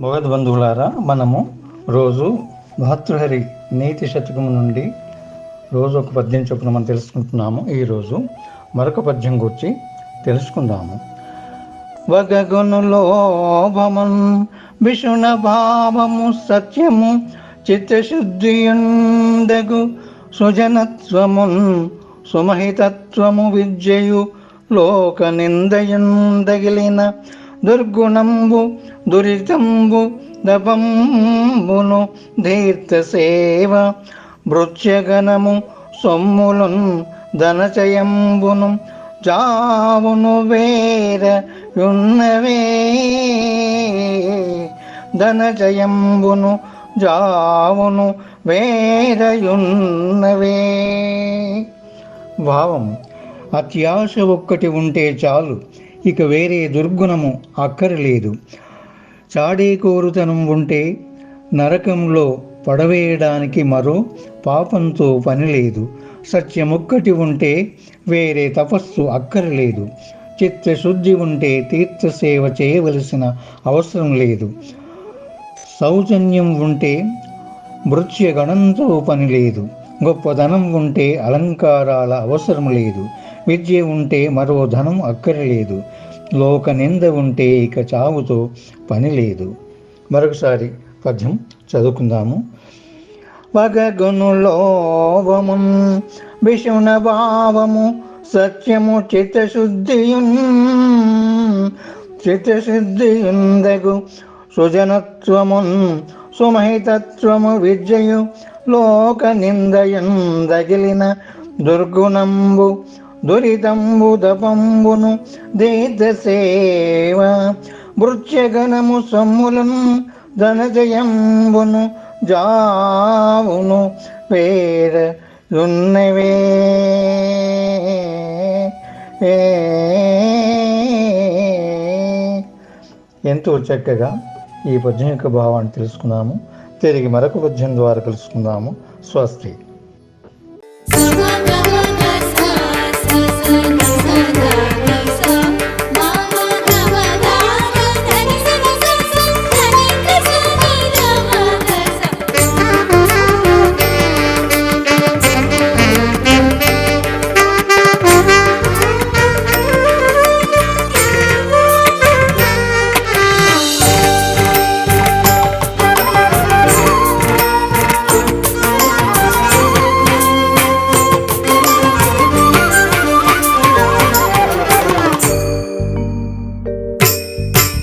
భగవద్బంధువులారా మనము రోజు భాతృహరి నీతి శతకం నుండి రోజు ఒక పద్యం చొప్పున మనం తెలుసుకుంటున్నాము. ఈరోజు మరొక పద్యం గురించి తెలుసుకుందాము. వగగును లోభమున్ విషుణ భావము సత్యము చిత్తశుద్ధియుందగు సుజనత్వమున్ సుమహితత్వము విద్యయు లోక నిందయుందగిలిన దుర్గుణంబు దురితంబు దపంబును దీర్ఘ సేవ భృత్యగణము సొమ్ములున్ ధనచయంబును జావును వేర యున్నవే ధనజయంబును జావును వేరయున్నవే భావం అత్యాశ ఒక్కటి ఉంటే చాలు. ఇక వేరే దుర్గుణము అక్కరలేదు చాడే కోరుతనం ఉంటే నరకంలో పడవేయడానికి మరో పాపంతో పని లేదు. సత్యమొక్కటి ఉంటే వేరే తపస్సు అక్కరలేదు చిత్తశుద్ధి ఉంటే తీర్థసేవ చేయవలసిన అవసరం లేదు. సౌజన్యం ఉంటే మృత్యగణంతో పని లేదు. గొప్పదనం ఉంటే అలంకారాల అవసరం లేదు. విద్య ఉంటే మరో ధనం అక్కరలేదు. లోక నింద ఉంటే ఇక చావుతో పని లేదు. మరొకసారి పద్యం చదువుకుందాము. వగగును లోభమున్ విషుణ భావము సత్యము చిత్తశుద్ధియున్ చిత్తశుద్ధియుందగు సుజనత్వమున్ సుమహితత్వము విద్యయు లోక నిందయుందగిలిన దుర్గుణంబు దురితంబు దపంబును దీర్ఘసేవ భృత్యగణము సొమ్ములను ధనజయంబును జావును పేర ఉన్నవే ఎంతో చక్కగా ఈ పద్యం యొక్క భావాన్ని తెలుసుకున్నాము. తిరిగి మరొక పద్యం ద్వారా తెలుసుకుందాము. స్వస్తి.